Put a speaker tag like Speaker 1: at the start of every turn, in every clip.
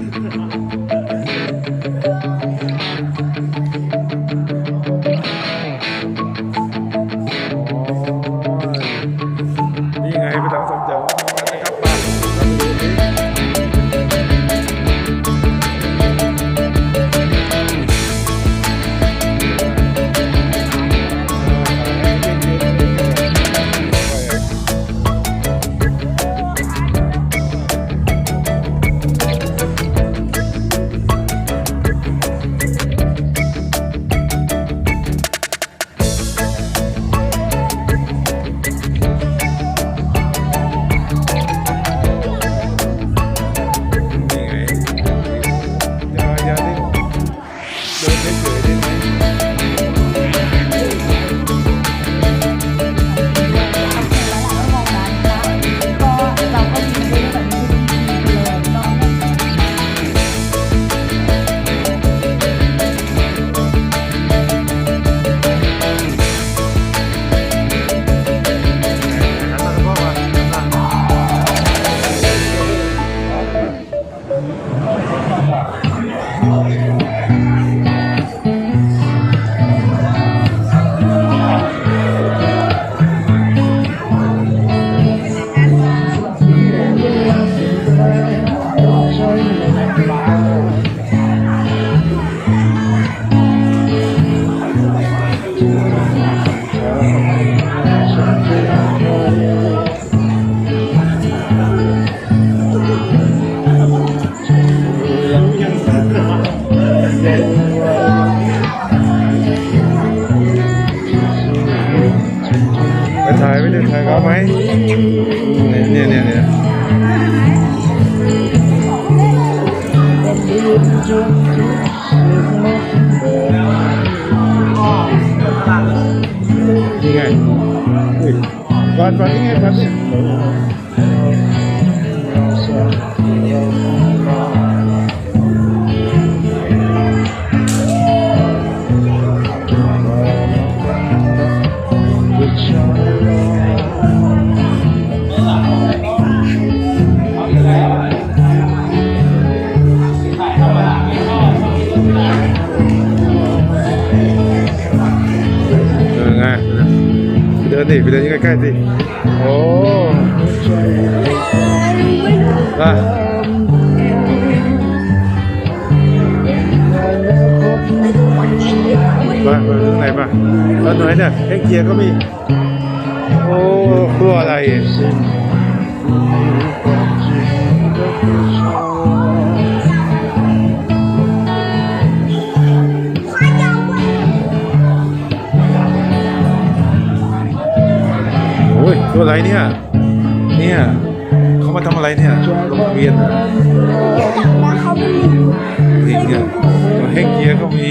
Speaker 1: Thank you. เนี่ยเอ็กเกียร์ก็มี โอ้กลัวอะไรโอ้ยตัวอะไรเนี่ย เนี่ยเขามาทำอะไรเนี่ยลงทะเบียนเหรอนี่เนี่ยตัวเฮกเกียร์ก็มี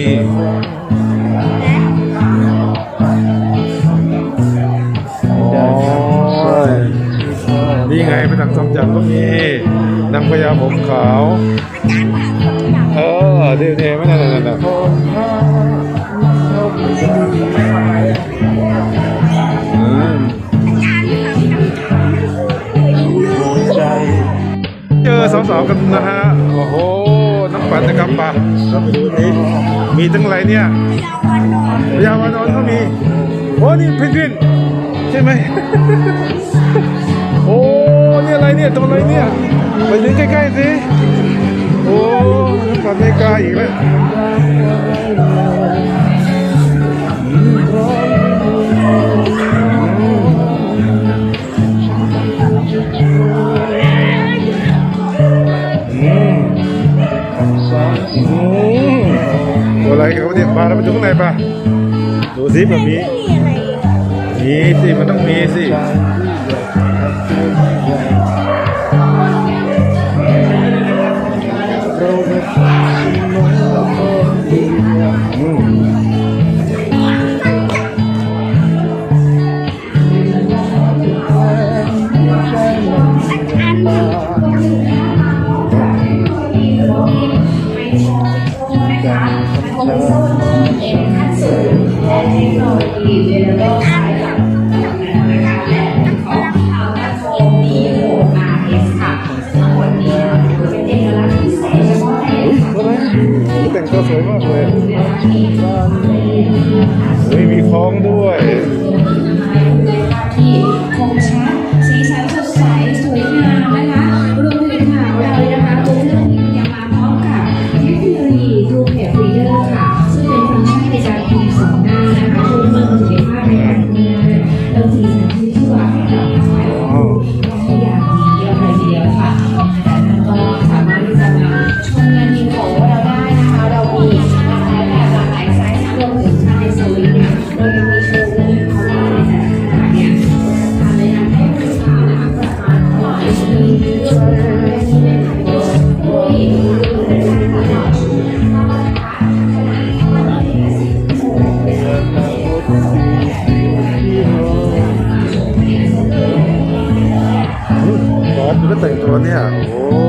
Speaker 2: นี่ไงไปทางสมจันทร์ก็มี
Speaker 1: นางพญาผมขาว
Speaker 3: เ
Speaker 1: ออเดี๋ยวเดี๋ยวไม่ได้ไม่ได้อืมเจอสาวๆกันนะฮะ โอ้โห น้ำปั่นนะครับป่ะมีทั้งไรเนี่ย
Speaker 3: พ
Speaker 2: ยาวานอนก็มี
Speaker 1: โอ้นี่เพนกวินใช่ไหม นี่อะไรเนี่ยตัวอะไรเนี่ย ไปดูใกล้ๆสิ โอ้น้ำปั่นอเมริกาอีกแล้ว
Speaker 2: ตัวอะไรเขา
Speaker 1: เนี่ยมาแล้วไปดูข้างในป่ะดูสิมันมีมีสิมันต้องมีสิ
Speaker 4: ไม่ม
Speaker 1: ีคล้องด้วย 等多天哦。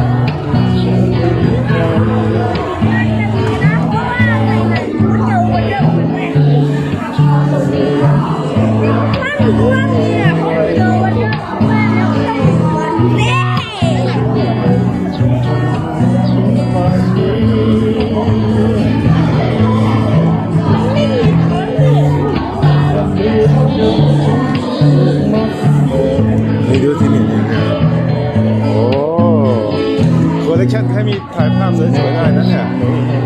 Speaker 1: 这几个人真
Speaker 2: 的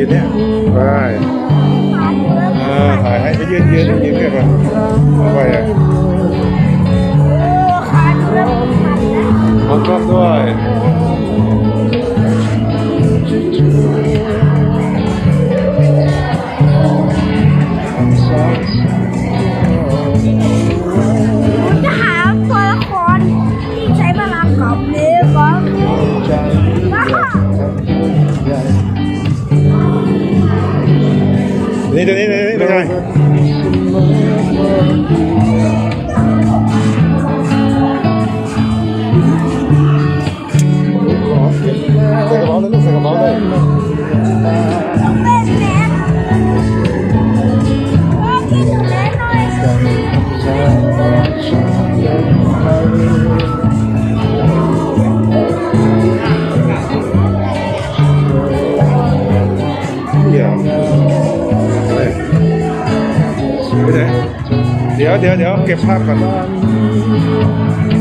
Speaker 1: ยืนเนี่ยไป
Speaker 3: ถ่ายให้ไปยืนยืนยืนเน
Speaker 1: ี่ยก่อน
Speaker 2: ไปอ่ะ
Speaker 1: ขอบคุณด้วย เดี๋ยวเดี๋ยวเดี๋ยวเก็บภาพก่อน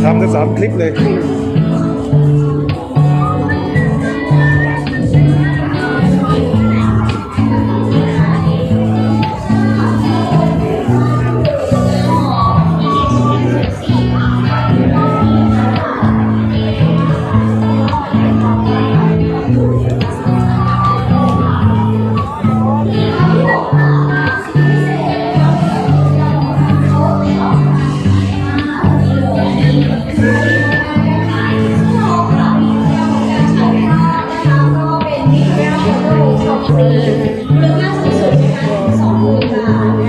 Speaker 1: ทำทั้สามคลิปเลย
Speaker 5: มูลค่าสูงสุดนะคะสองหมื่นบาท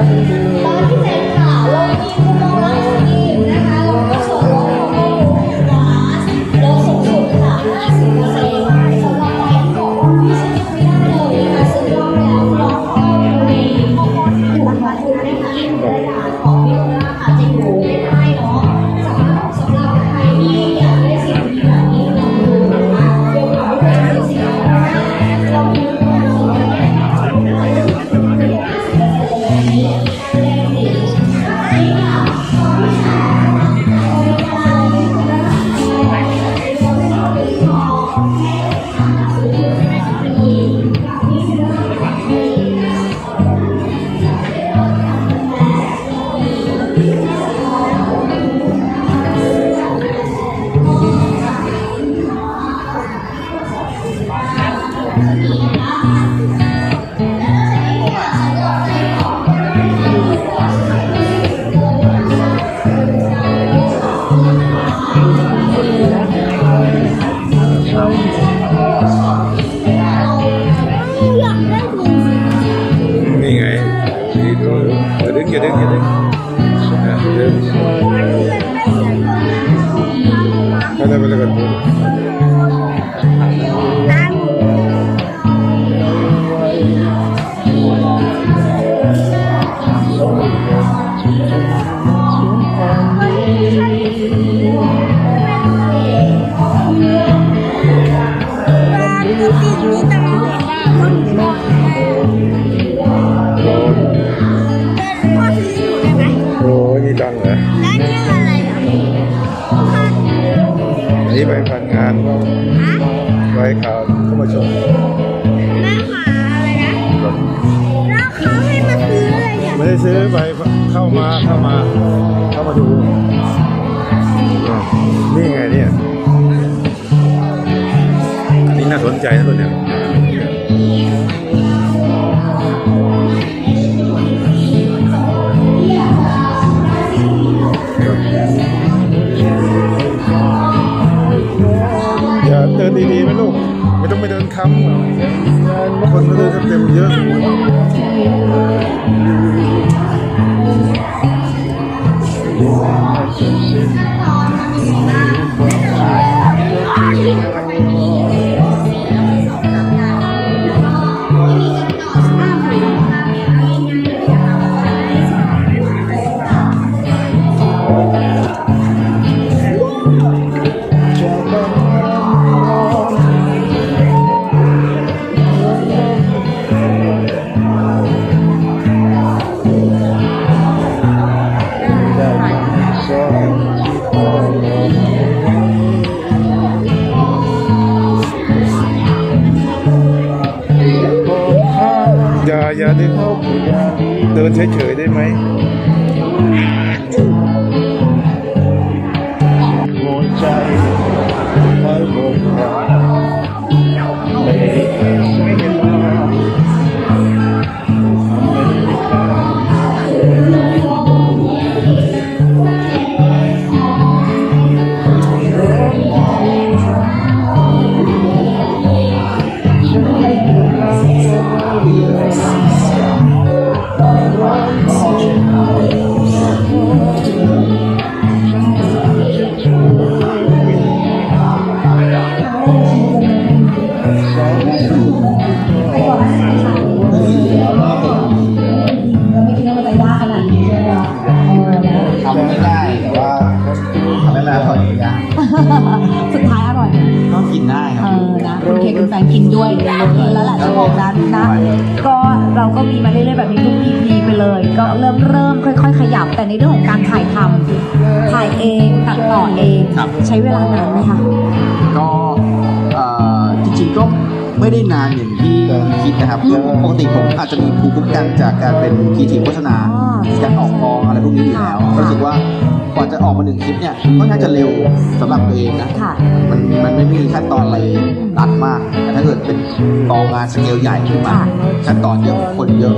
Speaker 2: I do.
Speaker 4: ใช้เวลานานไหมคะ
Speaker 6: ก็เอ่อจริงๆก็ไม่ได้นานอย่างที่คิดนะครับคือปกติผมอาจจะมีภูมิคุ้มกันจากการเป็นคีทีโฆษณาอ๋
Speaker 4: อการออกกอ
Speaker 6: งอะไรพวกนี้อยู่แล้วค่ะก็รู้สึกว่ากว่าจะออกมาหนึ่งคลิปเนี่ยก็น่าจะเร็วสำหรับตัวเองนะ
Speaker 4: ค่ะ
Speaker 6: มันมันไม่มีขั้นตอนอะไรรัดมาก แต่ถ้าเกิดเป็น
Speaker 2: ก
Speaker 6: องงานสเกลใหญ่ขึ้นมาค
Speaker 2: ่ะขั้นตอนเยอะคนเยอะ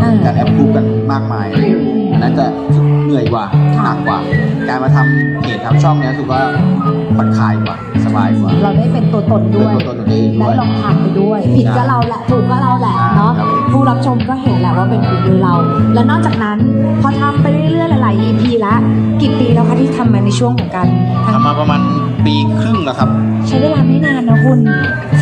Speaker 4: เออการ
Speaker 6: แอปพูกันมากมาย
Speaker 4: อัน
Speaker 6: นั้นจะเหนื่อยกว่าค่ะหนักกว่า การมาทำเพจทำช่องเนี้ยรู้สึกว่าผ่อนคลายกว่าสบายกว่า เ
Speaker 4: ราได้เป็นตัวตนด้วยเป็น
Speaker 6: ตัวตนของตัวเองด้วยได้ลอ
Speaker 4: งทำไปด้วย ผิดก็เราแหละถูกก็เราแหละเนาะครั
Speaker 6: บ
Speaker 4: ผู้รับชมก็เห็นแหละว่าเป็นฝีมือเรา และนอกจากนั้นพอทำไปเรื่อยๆหลายๆ EP แล้วกี่ปีแล้วคะที่ทำมาในช่วงของการททำม
Speaker 6: าประมาณปีครึ่งแล้วครับำ
Speaker 4: ใช้เวลาไม่นานนะคุณ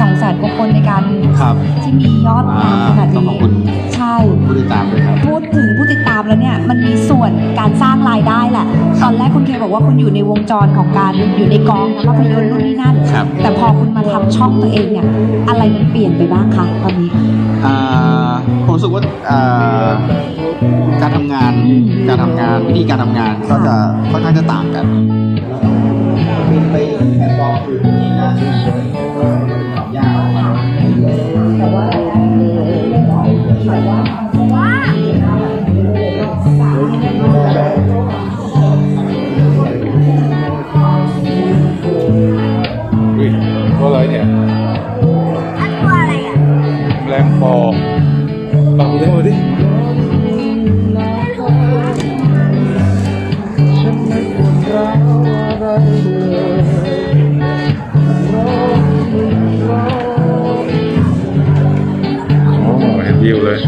Speaker 4: สองแสนกว่าคนในการ
Speaker 6: ครับ
Speaker 4: ที่มียอดตามขนาดต้องนี้ขอบคุ
Speaker 6: ณ
Speaker 4: ใช่
Speaker 6: ผู้ติดตามด้วยครับ
Speaker 4: พูดถึงผู้ติดตามแล้วเนี่ยมันมีส่วนการสร้างรายได้แหละ ตอนแรกคุณเคบอกว่าคุณอยู่ในวงจรของการอยู่ในกองภาพยนตร์รุ่นนี้นั่น ค
Speaker 6: รับ
Speaker 4: แต่พอคุณมาทำช่องตัวเองเนี่ย อะไรมันเปลี่ยนไปบ้างคะตอนนี้
Speaker 6: อ่าผมรู้สึกว่าอ่า
Speaker 2: การท
Speaker 6: ำงานอืมการทำงานวิธีการทำงานก็จะค่อนข้างจะต่างกันบินไปแผ่นรองคือที่น่ายากมาก
Speaker 4: แต่ว่า
Speaker 1: อะไรเนี่ย
Speaker 3: อันตัวอะไรอะ
Speaker 1: แรงปอลองดูดิโอ้เห็นวิวเลย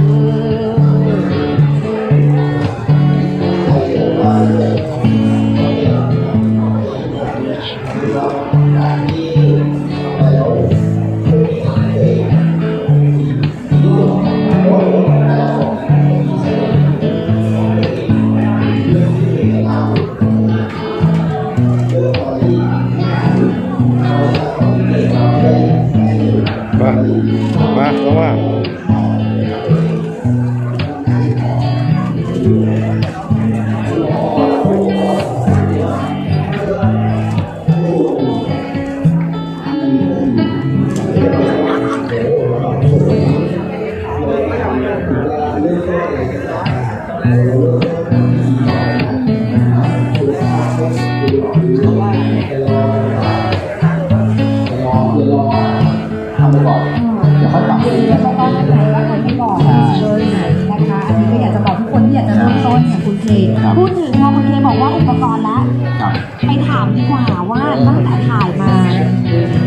Speaker 4: ถ่ายมา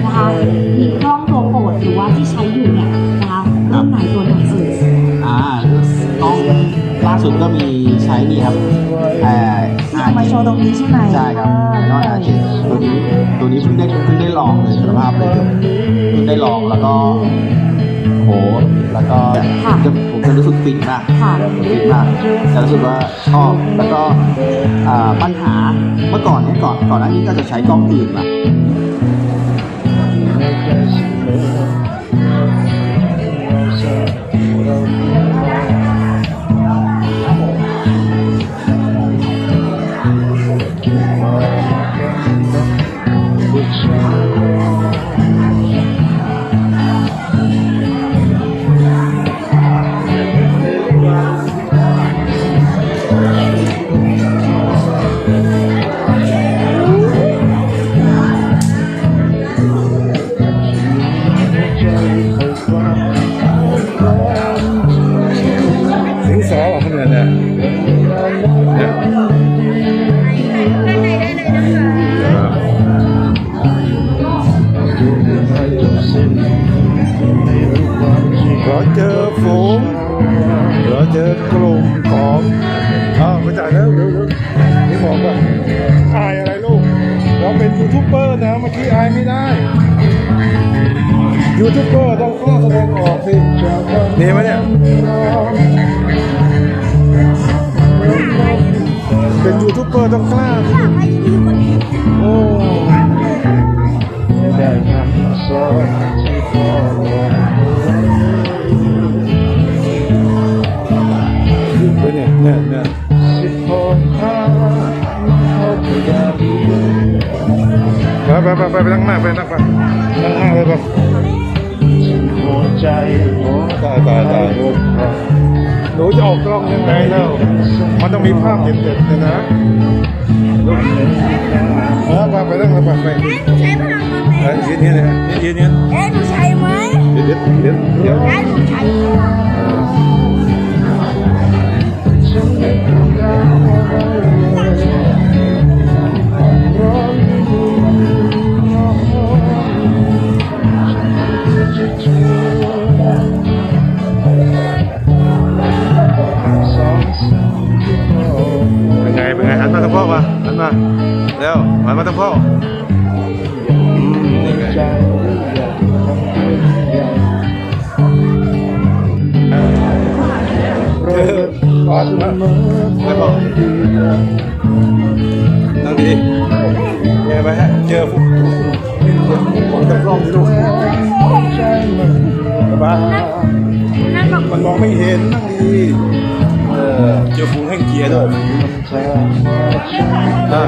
Speaker 4: นะคะมีกล้องตัวโปรดหรือว่าที่ใช้อยู่เนี่ยนะคะรุ่นไหนตัวไหนสุด
Speaker 6: อ่ากล้องล่าสุดก็มีใช้นี่ครับ
Speaker 2: เ
Speaker 6: อ่อมาโช
Speaker 4: ว์ตรงนี้ใช่ไหมใช่ครับน้อยอาเจ
Speaker 6: ตัวนี้ตัวนี้เพิ่งได้เพิ่งได้ลองเลยสารภาพเลย
Speaker 2: เพ
Speaker 6: ิ่งได้ลองแล้วก็โห แล้วก็ผมจะรู้สึกฟินมาก
Speaker 4: ค่ะ
Speaker 2: ฟินมากจะรู้สึกว่าชอบแล้วก็
Speaker 6: ปัญหาเมื่อก่อนเนี่ยก่อนก่อนหน้านี้ก็จะใช้กล้องอื่นมา
Speaker 1: เบอร์นะเมื่อกี้อายไม่ได้ ยูทูบเบอร์ต้องกล้าแสดงออกสิ
Speaker 2: นี่ไหมเนี่ย เป็นย
Speaker 1: ูทูบเบอร์ต้องกล้า ไปไปไปไปนั่งหน้าไปนั่งไปนั่งหน้าเลยไปตายตายตายหนูจะออกกล้องยังไงแล้ว
Speaker 2: มันต้องมีภาพเด
Speaker 1: ็ดๆเลยนะ
Speaker 2: เออไป
Speaker 1: ไปนั่งไปไปเ
Speaker 3: อ๊ะหนูใช้พลังงานไหมเออยืนเนี่ย
Speaker 1: นะยืนยืน
Speaker 3: เอ๊ะหนูใช้ไหม
Speaker 1: เดี๋ยวเดี๋ยวเดี๋ยวเอ
Speaker 3: ๊ะหนูใช้
Speaker 1: พ่อมาหันมาเร็วหันมาทางพ่อ
Speaker 2: อืมนี่ไงเออก่อนนะไม่บอก
Speaker 1: นั่งดี
Speaker 3: ๆ
Speaker 1: แกไปฮะเจอฟุกมองจากกล้องสิลูก
Speaker 2: บ้า
Speaker 3: นั่นบอกมันมองไม่เห
Speaker 1: ็นนั่งดีๆ เกียวฟูงให้เกียร์ด้วย
Speaker 2: อ่